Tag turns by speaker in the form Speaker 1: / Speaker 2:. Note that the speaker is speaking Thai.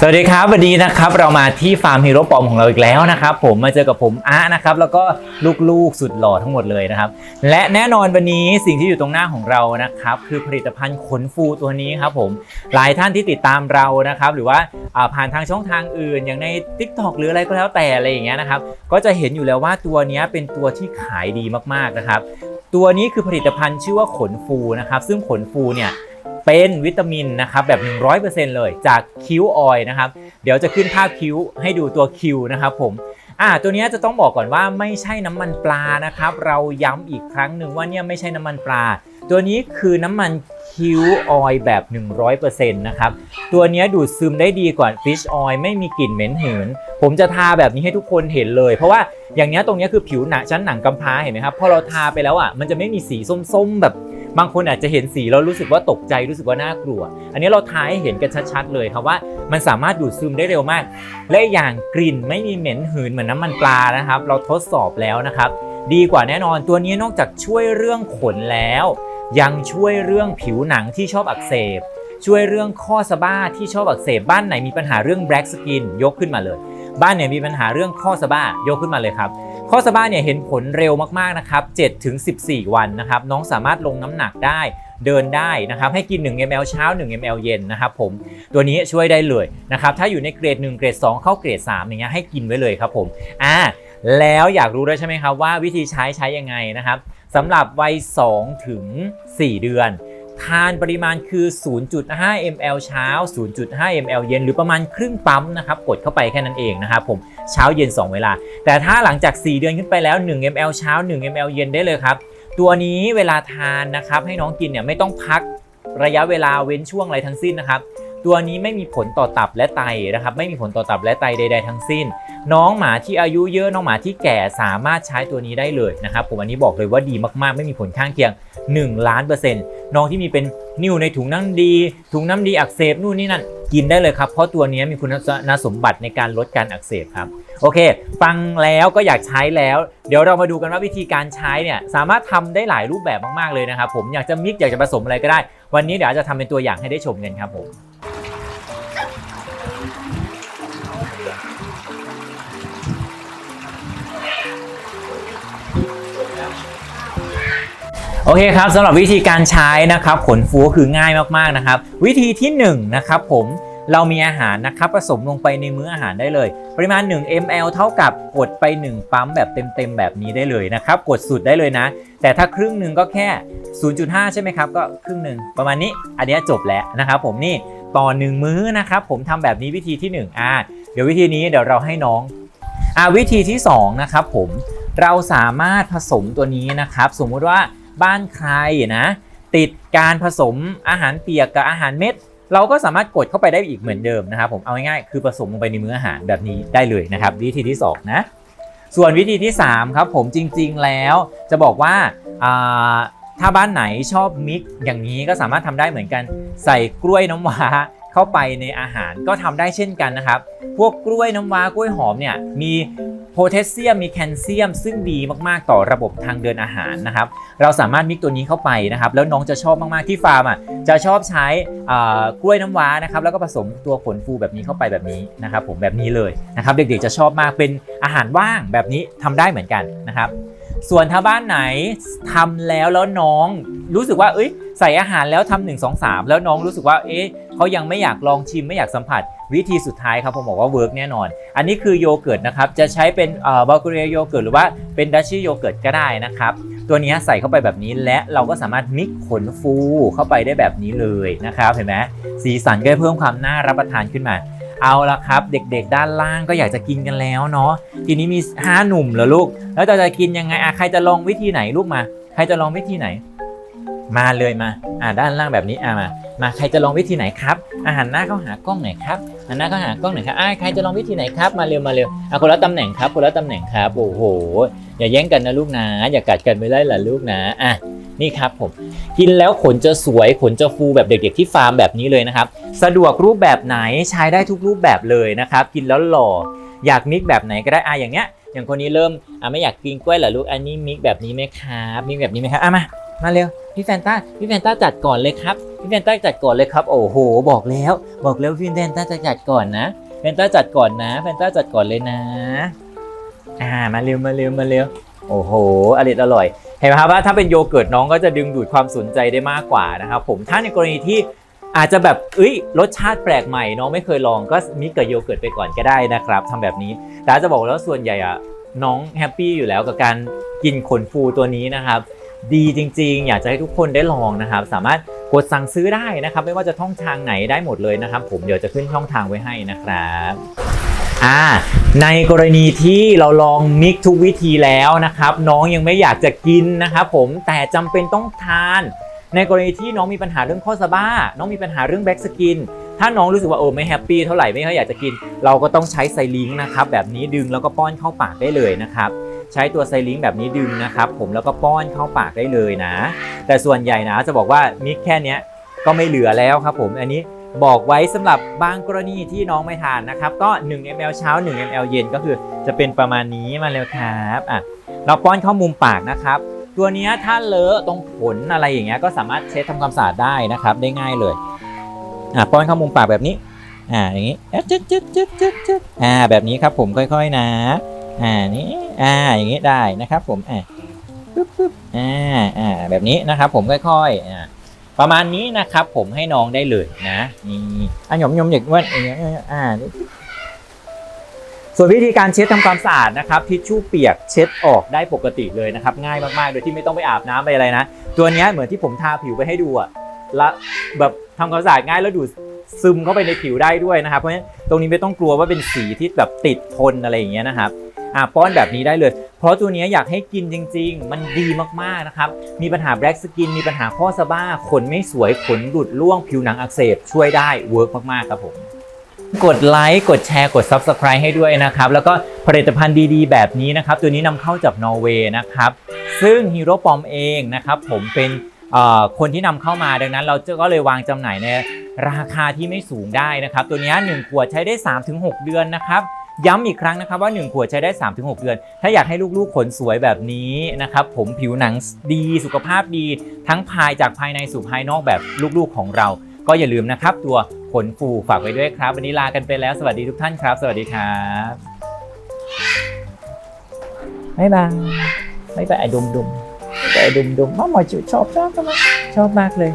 Speaker 1: สวัสดีครับวันนี้นะครับเรามาที่ฟาร์มฮีโร่ปอมของเราอีกแล้วนะครับผมมาเจอกับผมอานะครับแล้วก็ลูกๆสุดหล่อทั้งหมดเลยนะครับและแน่นอนวันนี้สิ่งที่อยู่ตรงหน้าของเรานะครับคือผลิตภัณฑ์ขนฟูตัวนี้ครับผมหลายท่านที่ติดตามเรานะครับหรือว่าาผ่านทางช่องทางอื่น อย่างใน Tik t o อกหรืออะไรก็แล้วแต่อะไรอย่างเงี้ยนะครับก็จะเห็นอยู่แล้วว่าตัวนี้เป็นตัวที่ขายดีมากๆนะครับตัวนี้คือผลิตภัณฑ์ชื่อว่าขนฟูนะครับซึ่งขนฟูเนี่ย เป็นวิตามินนะครับแบบ 100%เลยจากคิวออยนะครับ เดี๋ยวจะขึ้นภาพคิ้วให้ดูตัวคิวนะครับผมอ่าตัวนี้จะต้องบอกก่อนว่าไม่ใช่น้ำมันปลานะครับ เราย้ำอีกครั้งหนึ่งว่าเนี่ยไม่ใช่น้ำมันปลา ตัวนี้คือน้ำมันคิวออยแบบ 100%นะครับ ตัวนี้ดูดซึมได้ดีกว่าฟิชออยไม่มีกลิ่นเหม็นหืน ผมจะทาแบบนี้ให้ทุกคนเห็นเลย เพราะว่าอย่างเนี้ยตรงเนี้ยคือผิวหนังชั้นหนังกำพร้าเห็นไหมครับพอเราทาไปแล้วอะมันจะไม่มีสีส้มๆแบบ บางคนอาจจะเห็นสีแล้วรู้สึกว่าตกใจรู้สึกว่าน่ากลัว อันนี้เราทาให้เห็นกันชัดๆเลยครับว่ามันสามารถดูดซึมได้เร็วมาก และอย่างกลิ่นไม่มีเหม็นหืนเหมือนน้ำมันปลานะครับ เราทดสอบแล้วนะครับ ดีกว่าแน่นอนตัวนี้นอกจากช่วยเรื่องขนแล้ว ยังช่วยเรื่องผิวหนังที่ชอบอักเสบ ช่วยเรื่องข้อสะบ้าที่ชอบอักเสบบ้านไหนมีปัญหาเรื่อง black skin ยกขึ้นมาเลย บ้านไหนมีปัญหาเรื่องข้อสะบ้ายกขึ้นมาเลยครับ ข้อสะบ้าเนี่ยเห็นผลเร็วมากๆนะครับ7ถึง14 วันนะครับน้องสามารถลงน้ำหนักได้เดินได้นะครับให้กิน 1 ml เช้า 1 ml เย็นนะครับผมตัวนี้ช่วยได้เลยนะครับถ้าอยู่ในเกรด 1 เกรด 2 เข้าเกรด3อย่างเงี้ยให้กินไว้เลยครับผมอ่าแล้วอยากรู้ด้วยใช่ไหมครับว่าวิธีใช้ใช้ยังไงนะครับสำหรับวัย2ถึง4เดือน ทานปริมาณคือ 0.5 ml เช้า 0.5 ml เย็น หรือประมาณครึ่งปั๊มนะครับ กดเข้าไปแค่นั้นเองนะครับผม เช้าเย็น 2 เวลา แต่ถ้าหลังจาก 4 เดือนขึ้นไปแล้ว 1 ml เช้า 1 ml เย็นได้เลยครับ ตัวนี้เวลาทานนะครับ ให้น้องกินเนี่ยไม่ต้องพักระยะเวลาเว้นช่วงอะไรทั้งสิ้นนะครับ ตัวนี้ไม่มีผลต่อตับและไตนะครับ ไม่มีผลต่อตับและไตใด ๆ ทั้งสิ้น น้องหมาที่อายุเยอะน้องหมาที่แก่สามารถใช้ตัวนี้ได้เลยนะครับผมอันนี้บอกเลยว่าดีมากๆ ไม่มีผลข้างเคียง 1 ล้านเปอร์เซ็นต์น้องที่มีเป็นนิ่วในถุงน้ำดี ถุงน้ำดีอักเสบนู่นนี่นั่นกินได้เลยครับ เพราะตัวนี้มีคุณสมบัติในการลดการอักเสบครับ โอเค ฟังแล้วก็อยากใช้แล้ว เดี๋ยวเรามาดูกันว่าวิธีการใช้เนี่ยสามารถทำได้หลายรูปแบบมากๆเลยนะครับผมอยากจะมิกอยากจะผสมอะไรก็ได้ วันนี้เดี๋ยวจจะทำเป็นตัวอย่างให้ได้ชมกันครับผม โอเคครับสำหรับวิธีการใช้นะครับขนฟูก็คือง่ายมากๆนะครับ วิธีที่1นงนะครับผมเรามีอาหารนะครับผสมลงไปในมื้ออาหารได้เลย ปริมาณ 1 ml เท่ากับกดไป 1 ปั๊มแบบเต็มๆแบบนี้ได้เลยนะครับ กดสุดได้เลยนะ แต่ถ้าครึ่งหนึ่งก็แค่ 0.5 ใช่ไหมครับ ก็ครึ่งหนึ่งประมาณนี้อันนี้จบแล้วนะครับผมนี่ต่อ 1 มื้อนะครับผมทำแบบนี้วิธีที่1อ่าเดี๋ยววิธีนี้เดี๋ยวเราให้น้องอ่าวิธีที่2นะครับผมเราสามารถผสมตัวนี้นะครับ สมมุติว่า บ้านใครนะ ติดการผสมอาหารเปียกกับอาหารเม็ด เราก็สามารถกดเข้าไปได้อีกเหมือนเดิมนะครับผมเอาง่ายๆคือผสมลงไปในมื้ออาหารแบบนี้ได้เลยนะครับ วิธีที่2นะส่วนวิธีที่ 3 ครับผมจริงๆแล้วจะบอกว่าถ้าบ้านไหนชอบมิกซ์อย่างนี้ก็สามารถทำได้เหมือนกัน ใส่กล้วยน้ำว้าเข้าไปในอาหารก็ทำได้เช่นกันนะครับ พวกกล้วยน้ำว้ากล้วยหอมเนี่ยมี พแทสเซียมมีแคลเซียม ซึ่งดีมากๆต่อระบบทางเดินอาหารนะครับ เราสามารถมิกตัวนี้เข้าไปนะครับ แล้วน้องจะชอบมากๆที่ฟาร์มอะจะชอบใช้กล้วยน้ำว้านะครับ แล้วก็ผสมตัวขนฟูแบบนี้เข้าไปแบบนี้นะครับ ผมแบบนี้เลยนะครับ เด็กๆจะชอบมากเป็นอาหารว่างแบบนี้ทำได้เหมือนกันนะครับส่วนถ้าบ้านไหนทำแล้วแล้วน้องรู้สึกว่าเอ้ยใส่อาหารแล้วทำหนึ่งสองสามแล้วน้องรู้สึกว่าเอ๊ะ เขายังไม่อยากลองชิมไม่อยากสัมผัส วิธีสุดท้ายครับผมบอกว่าเวิร์กแน่นอน อันนี้คือโยเกิร์ตนะครับจะใช้เป็นเอ่อบัลกเรียโยเกิร์ตหรือว่าเป็นดัชชี่โยเกิร์ตก็ได้นะครับตัวนี้ใส่เข้าไปแบบนี้และเราก็สามารถมิกขนฟูเข้าไปได้แบบนี้เลยนะครับเห็นไหมสีสันก็เพิ่มความน่ารับประทานขึ้นมาเอาละครับ เด็กๆ ด้านล่างก็อยากจะกินกันแล้วเนาะทีนี้มี 5 หนุ่มเหรอลูก แล้วจะจะกินยังไงอะใครจะลองวิธีไหนลูกมา ใครจะลองวิธีไหน มาเลยมา อ่าด้านล่างแบบนี้อ่ามา มาใครจะลองวิธีไหนครับอาหารหน้าเข้าหากล้องหน่อยครับหันหน้าเข้าหากล้องหน่อยครับอ่าใครจะลองวิธีไหนครับมาเร็วมาเร็วอะคนละตำแหน่งครับคนละตำแหน่งครับโอ้โหอย่าแย่งกันนะลูกนะ อย่ากัดกันไม่ได้ล่ะลูกนะอะนี่ครับผมกินแล้วขนจะสวยขนจะฟูแบบเด็กๆที่ฟาร์มแบบนี้เลยนะครับ สะดวกรูปแบบไหนใช้ได้ทุกรูปแบบเลยนะครับ กินแล้วหล่ออยากมิกแบบไหนก็ได้อะอย่างเงี้ยอย่างคนนี้เริ่มอะไม่อยากกินกล้วยเหรอลูกอันนี้มิกแบบนี้ไหมครับมิกแบบนี้ไหมครับอะมา มาเร็วพี่แฟนต้าพี่แฟนต้าจัดก่อนเลยครับพี่แฟนต้าจัดก่อนเลยครับ โอ้โห บอกแล้ว บอกแล้วพี่แฟนต้าจะจัดก่อนนะแฟนต้าจัดก่อนนะแฟนต้าจัดก่อนเลยนะ อ่ามาเร็วมาเร็วมาเร็วโอ้โหอร่อยอร่อยเห็นไหมครับว่าถ้าเป็นโยเกิร์ตน้องก็จะดึงดูดความสนใจได้มากกว่านะครับผมถ้าในกรณีที่อาจจะแบบเอ้ยรสชาติแปลกใหม่น้องไม่เคยลองก็มิกกับโยเกิร์ตไปก่อนก็ได้นะครับทำแบบนี้แต่จะบอกแล้วส่วนใหญ่อะน้องแฮปปี้อยู่แล้วกับการกินขนฟูตัวนี้นะครับ ดีจริง ๆ อยากจะให้ทุกคนได้ลองนะครับ สามารถกดสั่งซื้อได้นะครับ ไม่ว่าจะช่องทางไหนได้หมดเลยนะครับ ผมเดี๋ยวจะขึ้นช่องทางไว้ให้นะครับอ่าในกรณีที่เราลองมิกทุกวิธีแล้วนะครับ น้องยังไม่อยากจะกินนะครับผมแต่จำเป็นต้องทาน ในกรณีที่น้องมีปัญหาเรื่องข้อสะบ้า น้องมีปัญหาเรื่องแบ็กสกินถ้าน้องรู้สึกว่าโอ้ไม่แฮปปี้เท่าไหร่ไม่ค่อยอยากจะกิน เราก็ต้องใช้ไซลิงนะครับแบบนี้ดึงแล้วก็ป้อนเข้าปากได้เลยนะครับ ใช้ตัวไซลิงแบบนี้ดึงนะครับผมแล้วก็ป้อนเข้าปากได้เลยนะ แต่ส่วนใหญ่นะจะบอกว่ามิกแค่นี้ก็ไม่เหลือแล้วครับผมอันนี้บอกไว้สำหรับบางกรณีที่น้องไม่ทานนะครับ ก็ 1 ml เช้า 1 ml เย็นก็คือจะเป็นประมาณนี้มาเลยครับอะเราป้อนเข้ามุมปากนะครับ ตัวนี้ถ้าเลอะตรงขนอะไรอย่างเงี้ยก็สามารถเช็ดทำความสะอาดได้นะครับ ได้ง่ายเลยอะป้อนเข้ามุมปากแบบนี้อ่าอย่างงี้จึ๊ดจึ๊ดจึ๊ดจึ๊ดจึ๊ดอ่าแบบนี้ครับผมค่อย ๆ นะ อ่านี่อ่าอย่างนี้ได้นะครับผมอ่าปึ๊บปึ๊บอ่าอ่าแบบนี้นะครับผมค่อยๆอ่าประมาณนี้นะครับผมให้น้องได้เลยนะนี่อะหยมหยมหยิกว่าอย่างเงี้ยอ่าส่วนวิธีการเช็ดทำความสะอาดนะครับทิชชู่เปียกเช็ดออกได้ปกติเลยนะครับง่ายมากๆ โดยที่ไม่ต้องไปอาบน้ำไปอะไรนะ ตัวเนี้ยเหมือนที่ผมทาผิวไปให้ดูอะและแบบทำความสะอาดง่ายแล้วดูดซึมเข้าไปในผิวได้ด้วยนะครับเพราะฉะนั้นตรงนี้ไม่ต้องกลัวว่าเป็นสีที่แบบติดทนอะไรอย่างเงี้ยนะครับ อะป้อนแบบนี้ได้เลย เพราะตัวนี้อยากให้กินจริง ๆ มันดีมากๆนะครับ มีปัญหาแบล็กสกิน มีปัญหาข้อสะบ้า ขนไม่สวย ขนหลุดร่วง ผิวหนังอักเสบ ช่วยได้เวิร์กมากๆครับผมกดไลค์กดแชร์กด Subscribe ให้ด้วยนะครับ แล้วก็ผลิตภัณฑ์ดีๆ แบบนี้นะครับ ตัวนี้นำเข้าจากนอร์เวย์นะครับ ซึ่งฮีโร่ปอมเองนะครับผมเป็นคนที่นำเข้ามาดังนั้น เราจะก็เลยวางจำหน่ายในราคาที่ไม่สูงได้นะครับ ตัวนี้1ขวดใช้ได้ 3-6 เดือนนะครับ ย้ำอีกครั้งนะครับว่า 1 ขวดใช้ได้ 3-6 เดือน ถ้าอยากให้ลูกๆขนสวยแบบนี้นะครับ ผมผิวหนังดีสุขภาพดี ทั้งภายจากภายในสู่ภายนอกแบบลูกๆของเรา ก็อย่าลืมนะครับ ตัวขนฟูฝากไว้ด้วยครับ วันนี้ลากันไปแล้วสวัสดีทุกท่านครับ สวัสดีครับบ๊ายบายบ๊ายบายไอ้ดุมดุมๆไอ้ดุมดุมๆมาหมอจุชอบชอบมากชอบมากเลย